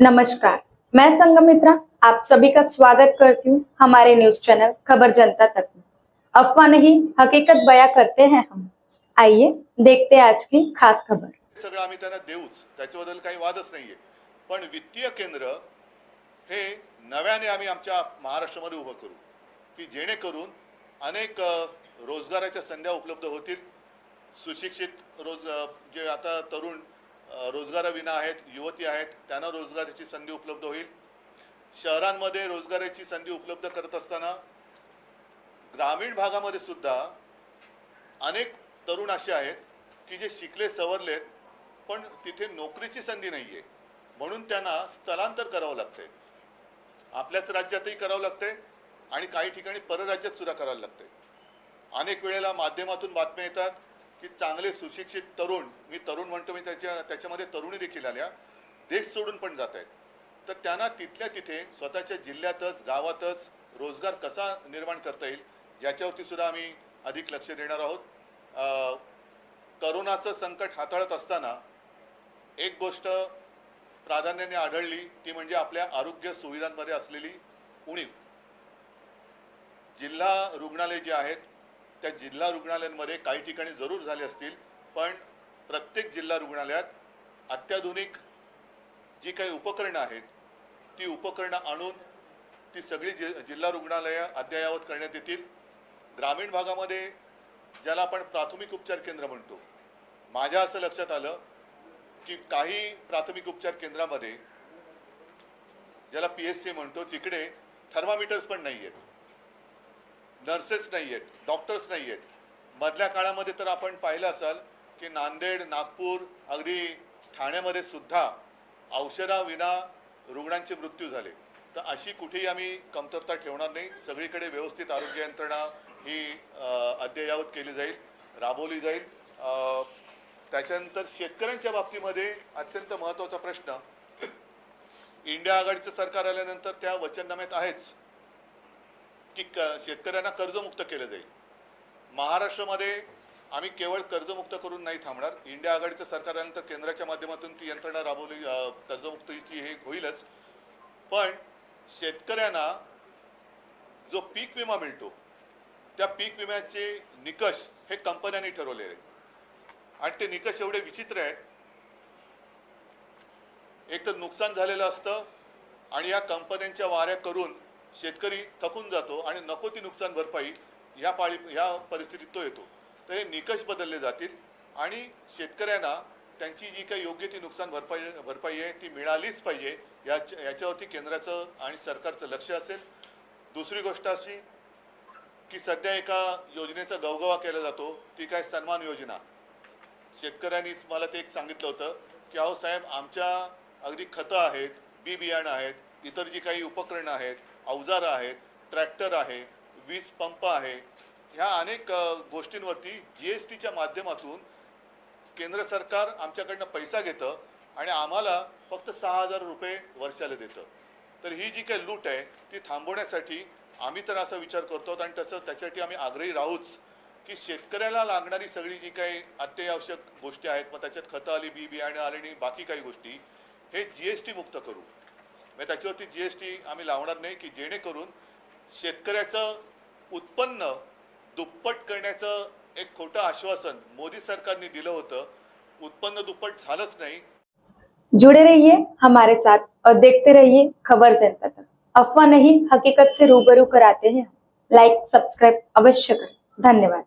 नमस्कार. मैं संगमित्रा आप सभी का स्वागत करती हूँ हमारे न्यूज चैनल खबर जनता तक में। अफवाह नहीं हकीकत बया करते हैं हम। आइए देखते हैं आज की खास खबर। सगळं आम्ही त्यांना देऊच त्याच्याबद्दल काही वादच नाहीये. पण वित्तीय केंद्र हे नव्याने आम्ही आमच्या महाराष्ट्रामध्ये उभं करू. की जेणेकरून अनेक रोजगाराच्या संध्या उपलब्ध होतील. सुशिक्षित रोज जे आता तरुण रोजगाराविना आहेत युवती आहेत त्यांना रोजगाराची संधी उपलब्ध होईल. शहरांमध्ये रोजगाराची संधी उपलब्ध करत असताना ग्रामीण भागामध्ये सुद्धा अनेक तरुण असे आहेत की जे शिकले सवरलेत पण तिथे नोकरीची संधी नाही आहे म्हणून त्यांना स्थलांतर करावं लागते आपल्याच राज्यातही करावं लागते आणि काही ठिकाणी परराज्यात सुद्धा करायला लागते अनेक वेळेला माध्यमातून बातम्या येतात की चांगले सुशिक्षित तरुण मी तरुण म्हणतो मी त्याच्या त्याच्यामध्ये तरुणी देखील आल्या देश सोडून पण जात आहेत. तर त्यांना तिथल्या तिथे स्वतःच्या जिल्ह्यातच गावातच रोजगार कसा निर्माण करता येईल याच्यावरती सुद्धा आम्ही अधिक लक्ष देणार आहोत. करोनाचं संकट हाताळत असताना एक गोष्ट प्राधान्याने आढळली ती म्हणजे आपल्या आरोग्य सुविधांमध्ये असलेली उणीव. जिल्हा रुग्णालय जे आहेत त्या जिल्हा रुग्णालयांमध्ये काही ठिकाणी जरूर झाले असतील पण प्रत्येक जिल्हा रुग्णालयात अत्याधुनिक जी काही उपकरणं आहेत ती उपकरणं आणून ती सगळी जि जिल्हा रुग्णालयं अद्ययावत करण्यात येतील. ग्रामीण भागामध्ये ज्याला आपण प्राथमिक उपचार केंद्र म्हणतो माझ्या असं लक्षात आलं की काही प्राथमिक उपचार केंद्रामध्ये ज्याला पी एस सी म्हणतो तिकडे थर्मामीटर्स पण नाही आहेत नर्सेस नाही आहेत डॉक्टर्स नाही आहेत मधल्या काळामध्ये तर आपण पाहिलं असाल की नांदेड नागपूर अगदी ठाण्यामध्ये सुद्धा औषधाविना रुग्णांचे मृत्यू झाले. तर अशी कुठेही आम्ही कमतरता ठेवणार नाही. सगळीकडे व्यवस्थित आरोग्य यंत्रणा ही अद्ययावत केली जाईल राबवली जाईल. त्याच्यानंतर शेतकऱ्यांच्या बाबतीमध्ये अत्यंत महत्त्वाचा प्रश्न. इंडिया आघाडीचं सरकार आल्यानंतर त्या वचननाम्यात आहेच. की क शेतकऱ्यांना कर्जमुक्त केलं जाईल. महाराष्ट्रामध्ये आम्ही केवळ कर्जमुक्त करून नाही थांबणार. इंडिया आघाडीचं सरकार आल्यानंतर केंद्राच्या माध्यमातून ती यंत्रणा राबवली कर्जमुक्तीची हे होईलच. पण शेतकऱ्यांना जो पीक विमा मिळतो त्या पीक विम्याचे निकष हे कंपन्यांनी ठरवलेले आहेत. आणि ते निकष एवढे विचित्र आहेत. एक तर नुकसान झालेलं असतं आणि या कंपन्यांच्या वाऱ्या करून शेतकरी थकून जातो आणि नको ती नुकसान भरपाई ह्या पाळी ह्या परिस्थितीत तो येतो. तर हे निकष बदलले जातील आणि शेतकऱ्यांना त्यांची जी काही योग्य ती नुकसान भरपाई भरपाई आहे ती मिळालीच पाहिजे या याच्यावरती केंद्राचं आणि सरकारचं लक्ष असेल. दुसरी गोष्ट अशी की सध्या एका योजनेचा गवगवा केला जातो ती काय सन्मान योजना. शेतकऱ्यांनीच मला ते एक सांगितलं होतं की अहो साहेब आमच्या अगदी खतं आहेत बी बियाणं आहेत इतर जी काही उपकरणं आहेत अवजारं आहेत ट्रॅक्टर आहे वीज पंप आहे. ह्या अनेक गोष्टींवरती जी एस टीच्या माध्यमातून केंद्र सरकार आमच्याकडनं पैसा घेतं आणि आम्हाला फक्त सहा हजार रुपये वर्षाला देतं. तर ही जी काही लूट आहे ती थांबवण्यासाठी आम्ही तर असा विचार करतो आणि तसं त्याच्यासाठी आम्ही आग्रही राहूच की शेतकऱ्याला लागणारी सगळी जी काही अत्यावश्यक गोष्टी आहेत मग त्याच्यात खतं आली बी बियाणं आली आणि बाकी काही गोष्टी हे जी एस टी मुक्त करू. म्हणजे त्याच्यावरती जी एस टी आम्ही लावणार नाही की जेणेकरून शेतकऱ्याचं उत्पन्न दुप्पट करण्याचं एक खोटं आश्वासन मोदी सरकारने दिलं होतं. उत्पन्न दुप्पट झालंच नाही. जुड़े रहिए हमारे साथ और देखते रहिए खबर जनता तक. अफवाह नहीं हकीकत से रूबरू कराते हैं लाइक सब्सक्राइब अवश्य करें. धन्यवाद.